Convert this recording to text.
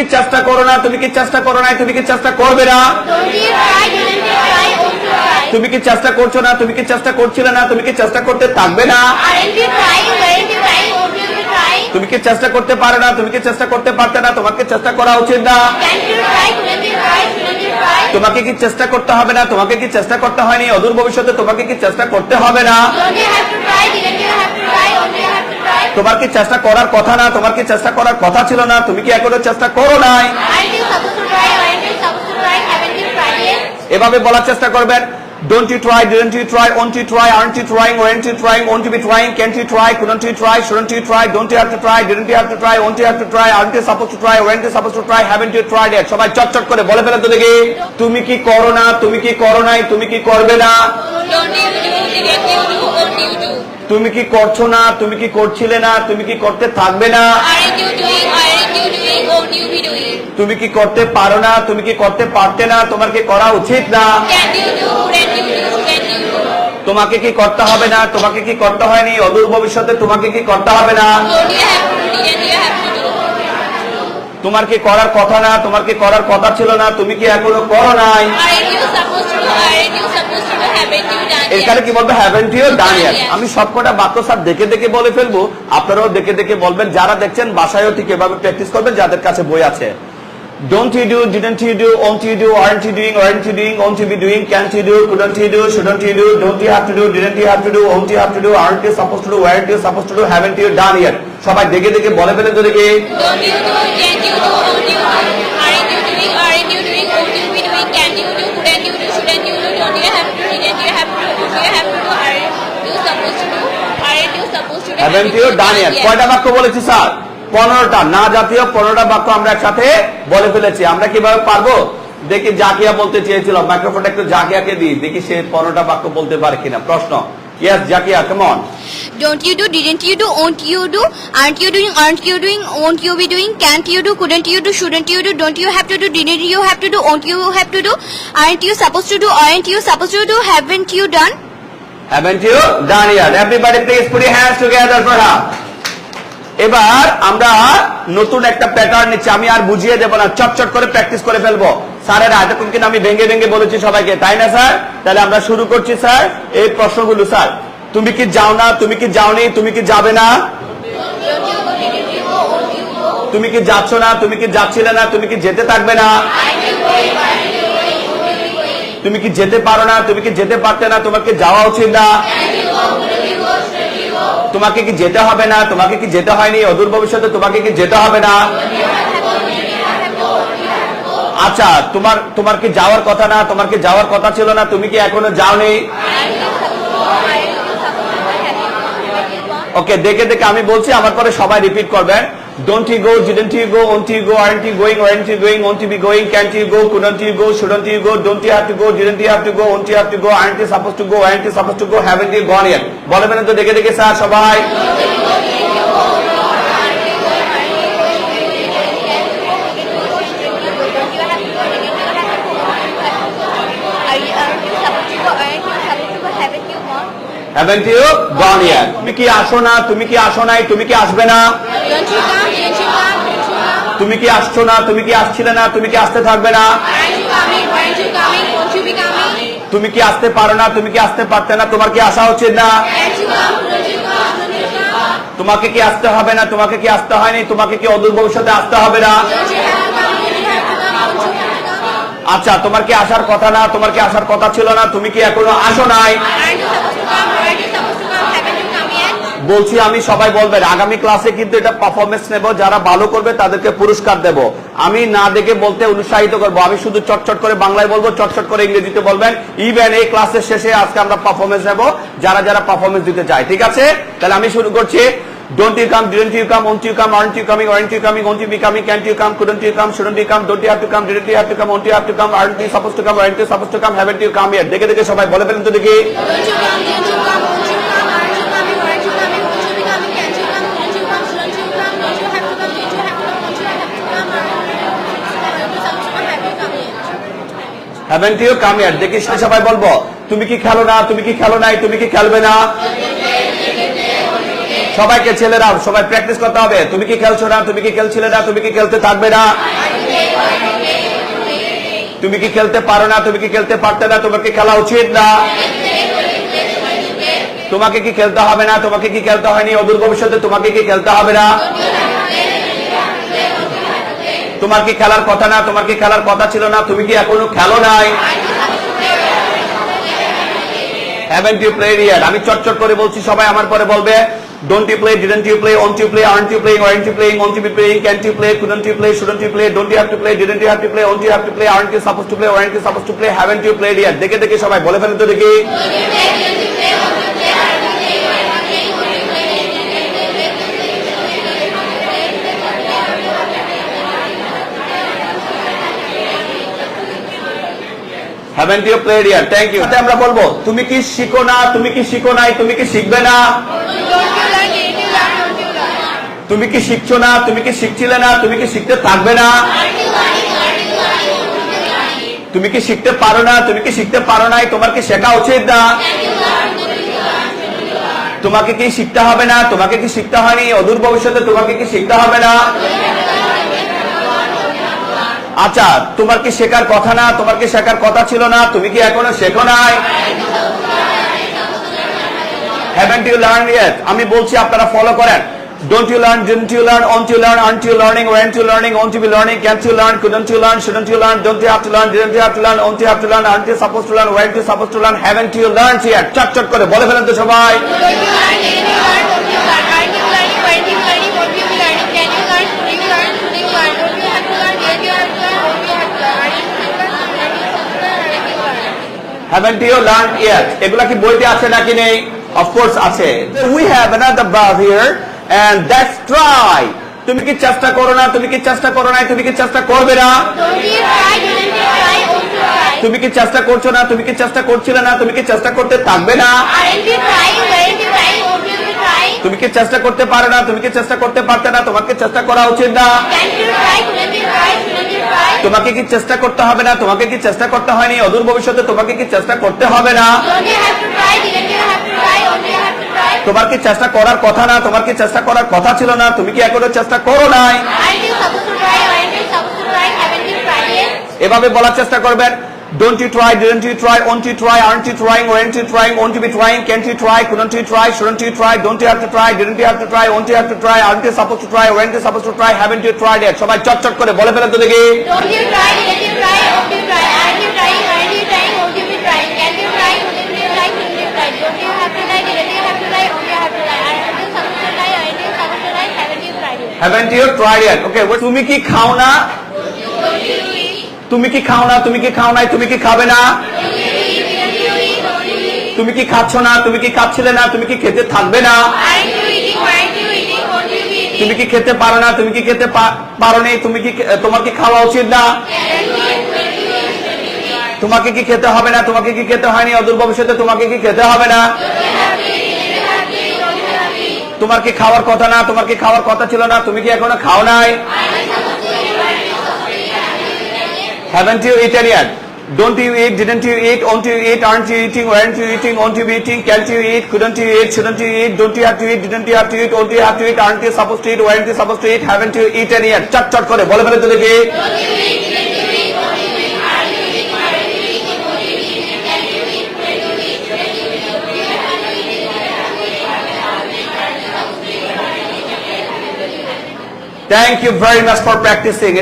কি চেষ্টা করো না তুমি কি চেষ্টা করো না তুমি কি চেষ্টা করবে না? তুমি কি চেষ্টা করছ না তুমি কি চেষ্টা করছিলে না তুমি কি চেষ্টা করতে থাকবে না? তুমি কি চেষ্টা করতে পারো না তুমি কি চেষ্টা করতে পারতে না তোমাকে চেষ্টা করা উচিত না? তোমাকে কি চেষ্টা করতে হবে না তোমাকে কি চেষ্টা করতে হয়নি অদূর ভবিষ্যতে তোমাকে কি চেষ্টা করতে হবে না তোমার কি চেষ্টা করার কথা না? তোমার কি চেষ্টা করার কথা ছিল না? তুমি কি এখনও চেষ্টা করো নাই? Aren't you supposed to try, aren't you supposed to try, haven't you tried yet? এভাবে বলার চেষ্টা করবেন। Don't you try didn't you try won't you try aren't you trying weren't you trying won't you be trying can't you try couldn't you try shouldn't you try don't you have to try didn't you have to try won't you have to try aren't you suppose to try weren't you suppose to try haven't you tried it সবাই চটচট করে বলে ফেলে তো দেখি। তুমি কি করো না? তুমি কি করো নাই? তুমি কি করবে না? Don't you do, didn't you do, won't you do? তুমি কি করছ না? তুমি কি করছিলে না? তুমি কি করতে থাকবে না? তুমি কি করতে পারো না? তুমি কি করতে পারতে না? তোমার কি করা উচিত না? তোমাকে কি করতে হবে না? তোমাকে কি করতে হয়নি? অদূর ভবিষ্যতে তোমাকে কি করতে হবে না Don't you have to, didn't you have to do? তোমার কি করার কথা না? তোমার কি করার কথা ছিল না? তুমি কি এখনও করো নাই? এখানে কি বলবে হ্যাভেন্ট ইউ ডান ইয়ার আমি সবকটা বাক্য স্যার দেখে দেখে বলে ফেলব। আপনারাও দেখে দেখে বলবেন যারা দেখছেন বাসায়ও ঠিক এভাবে প্র্যাকটিস করবেন যাদের কাছে বই আছে। Don't you do, didn't you do, won't you do, aren't you doing, aren't you doing, won't you be doing, can't you do, couldn't you do, shouldn't you do, don't you have to do, didn't you have to do, won't you have to do, aren't you supposed to do, weren't you supposed to do, haven't you done yet? সবাই দেখে দেখে বলে ফেলে তো দেখি you do, can't you do, you do? Aren't you doing, aren't you doing, won't you be doing, can't you do, couldn't you do, shouldn't you do, don't you have to, didn't you have to, won't you have to do, aren't you supposed to do, aren't you supposed to do, haven't you done yet Yes. কয়টা বাক্য বলেছি sir পনেরোটা না জাতীয় পনেরোটা বাক্য আমরা একসাথে বলে ফেলেছি আমরা কীভাবে পারব দেখি জাকিয়া বলতে চেয়েছিল মাইক্রোফোনটা একটু জাকিয়াকে দিই দেখি সে পনেরোটা বাক্য বলতে পারে কিনা প্রশ্ন ইয়াস জাকিয়া কেমন Don't you do, didn't you do, won't you do, aren't you doing, aren't you doing, won't you be doing, can't you do, couldn't you do, shouldn't you do, don't you have to do, didn't you have to do, won't you have to do, aren't you supposed to do, aren't you supposed to do, haven't you done? Haven't you done yet everybody please put your hands together for her এবার আমরা নতুন একটা pattern নিচ্ছি। আমি আর বুঝিয়ে দেবো না, চটচট করে প্র্যাকটিস করে ফেলব। স্যারের এতক্ষণ কিন্তু আমি ভেঙে ভেঙে বলেছি সবাইকে, তাই না, স্যার? তাহলে আমরা শুরু করছি, স্যার। এই প্রশ্নগুলো, স্যার, তুমি কি যাও না, তুমি কি যাওনি, তুমি কি যাবে না? তুমি কি যাচ্ছ না, তুমি কি যাচ্ছিলে না, তুমি কি যেতে থাকবে না? তুমি কি যেতে পারো না, তুমি কি যেতে পারতে না, তোমাকে যাওয়া উচিত না। তোমাকে কি যেতে হবে না? তোমাকে কি যেতে হয়নি? অদূর ভবিষ্যতে তোমাকে কি যেতে হবে না? আচ্ছা তোমার তোমার কি যাওয়ার কথা না? তোমার কি যাওয়ার কথা ছিল না? তুমি কি এখনও যাওনি? ওকে, দেখে দেখে আমি বলছি, আমার পরে সবাই রিপিট করবেন don't you go didn't you go won't you go aren't you going weren't you going won't you be going can't you go couldn't you go shouldn't you go don't you have to go didn't you have to go won't you have to go aren't you suppose to go aren't you suppose to go haven't you gone yet বলবেন তো দেখে দেখে sir সবাই Are you, aren't you supposed to go, aren't you supposed to go, haven't you gone? Haven't you gone yet তুমি কি আসো না তুমি কি আসো নাই তুমি কি আসবে না? তুমি কি আসছো না তুমি কি আসছিলে না তুমি কি আসতে থাকবে না? তুমি কি আসতে পারো না তুমি কি আসতে পারতে না তোমার কি আসা উচিত না? তোমাকে কি আসতে হবে না তোমাকে কি আসতে হয়নি তোমাকে কি অদূর ভবিষ্যতে আসতে হবে না? আচ্ছা তোমার কি আসার কথা না তোমার কি আসার কথা ছিল না তুমি কি এখনও আসো নাই বলছি আমি সবাই বলবেন আগামী ক্লাসে কিন্তু এটা পারফরমেন্স নেব যারা ভালো করবে তাদেরকে পুরস্কার দেব আমি না দেখে বলতে উৎসাহিত করব আমি শুধু চটচট করে বাংলায় বলব চটচট করে ইংরেজিতে বলবেন ইভেন এই ক্লাসের শেষে আজকে আমরা পারফরমেন্স নেব যারা যারা পারফরমেন্স দিতে চায় ঠিক আছে তাহলে আমি শুরু করছি Don't you come, didn't you come, won't you come, aren't you coming, aren't you coming, won't you be coming, can't you come, couldn't you come, shouldn't you come, don't you have to come, didn't you have to come, won't you have to come, aren't you supposed to come, aren't you supposed to come, haven't you come yet? দেখে দেখে সবাই বলে ফেলেন তো দেখি Don't you come, didn't you come, won't you come, aren't you coming, weren't you coming, won't you be coming, can't you come, couldn't you come, shouldn't you come, don't you have to come, didn't you have to come, won't you have to come, aren't you supposed to come, have you come yet? Haven't you come yet. দেখি সবাই বলব, তুমি কি খেলো না? তুমি কি খেলো নাই? তুমি কি খেলবে না? সবাইকে ছেলেরা, সবাই প্র্যাকটিস করতে হবে। তুমি কি খেলছো না? তুমি কি খেলছিলে না? তুমি কি খেলতে থাকবে না? তুমি কি খেলতে পারো না? তুমি কি খেলতে পারতে না? তোমার কি খেলা উচিত না। তোমাকে কি খেলতে হবে না? তোমাকে কি খেলতে হয়নি? অদূর ভবিষ্যতে তোমাকে কি খেলতে হবে না? তোমার কি খেলার কথা না, তোমার কি খেলার কথা ছিল না? তুমি কি এখনও খেলো নাই? হ্যাভেন্ট ইউ প্লেড ইয়ার আমি চটচট করে বলছি, সবাই আমার পরে বলবে don't you play didn't you play won't you play aren't you playing weren't you playing won't you be can't you play couldn't you play shouldn't you play don't you have to play didn't you have to play won't you have to play aren't you suppose to play weren't you suppose to play haven't you played yet দেখে দেখে সবাই, বলে ফেলেন তো দেখি। Haven't you played yet thank you আমরা বলব, তুমি কি শিখো না? তুমি কি শিখো নাই? তুমি কি শিখবে না? তুমি কি শিখছো না? তুমি কি শিখছিলে না? তুমি কি শিখতে থাকবে না? তুমি কি শিখতে পারো না? তুমি কি শিখতে পারো নাই? তোমার কি শেখা উচিত না? তোমাকে কি শিখতে হবে না? তোমাকে কি শিখতে হয়নি? অদূর ভবিষ্যতে তোমাকে কি শিখতে হবে না? আচ্ছা তোমার কি শেখার কথা না? তোমার কি শেখার কথা ছিল না? তুমি কি এখনও শেখো নাই? হ্যাভেন্ট ইউ লার্ন ইয়েট আমি বলছি, আপনারা ফলো করেন। Don't you learn didn't you learn won't you learn aren't you learning weren't you learning won't you be learning can't you learn couldn't you learn shouldn't you learn don't you have to learn didn't you have to learn won't you have to learn aren't you suppose to learn weren't you suppose to learn haven't you learn yet চটচট করে বলে ফেলেন তো সবাই। Haven't you learned yet? এগুলা কি বইতে আছে নাকি নেই? অফকোর্স আছে। We have another verb here and that's try তুমি কি চেষ্টা করো না? তুমি কি চেষ্টা করো না তুমি কি চেষ্টা করবে না? তুমি কি চেষ্টা করছ না? তুমি কি চেষ্টা করছিলে না? তুমি কি চেষ্টা করতে থাকবে না? তুমি কি চেষ্টা করতে পারো না? তুমি কি চেষ্টা করতে পারতে না? তোমাকে চেষ্টা করা উচিত না। তোমাকে কি চেষ্টা করতে হবে না? তোমাকে কি চেষ্টা করতে হয়নি? অদূর ভবিষ্যতে তোমাকে কি চেষ্টা করতে হবে না? তোমার কি চেষ্টা করার কথা না? তোমার কি চেষ্টা করার কথা ছিল না? তুমি কি এখনও চেষ্টা করো নাই? এভাবে বলার চেষ্টা করবেন? Don't you try didn't you try won't you try aren't you trying weren't you trying won't you be trying can't you try couldn't you try shouldn't you try don't you have to try didn't you have to try won't you have to try aren't you suppose to try weren't you suppose to try haven't you tried it সবাই চটচট করে বলে ফেলেন তো দেখি Don't you try, didn't you try, won't you try, aren't you trying, aren't you trying, won't you be trying, can you try, couldn't you try, couldn't you try, don't you have to try, didn't you have to try, won't you have to try, aren't you supposed to try, aren't you supposed to try, haven't you tried it? Haven't you tried it okay তুমি কি খাও না Don't you তুমি কি খাও না তুমি কি খাও নাই তুমি কি খাবে না তুমি কি খাচ্ছ না তুমি কি খাচ্ছিলে না তুমি কি খেতে থাকবে না তুমি কি খেতে পারো না তুমি কি খেতে পারো নি তুমি কি তোমার কি খাওয়া উচিত না তোমাকে কি খেতে হবে না তোমাকে কি খেতে হয়নি অদূর ভবিষ্যতে তোমাকে কি খেতে হবে না তোমার কি খাওয়ার কথা না তোমার কি খাওয়ার কথা ছিল না তুমি কি এখনও খাও নাই Haven't you eaten yet? Don't you eat? Didn't you eat? Won't you eat? Aren't you eating? Weren't you eating? Won't you be eating? Can't you eat? Couldn't you eat? Shouldn't you eat? Don't you have to eat? Didn't you have to eat? Won't you have to eat? Aren't you supposed to eat? Weren't you supposed to eat? Haven't you eaten yet? চট চট করে বলে ফেলে তো দেখি Thank you very much for practicing.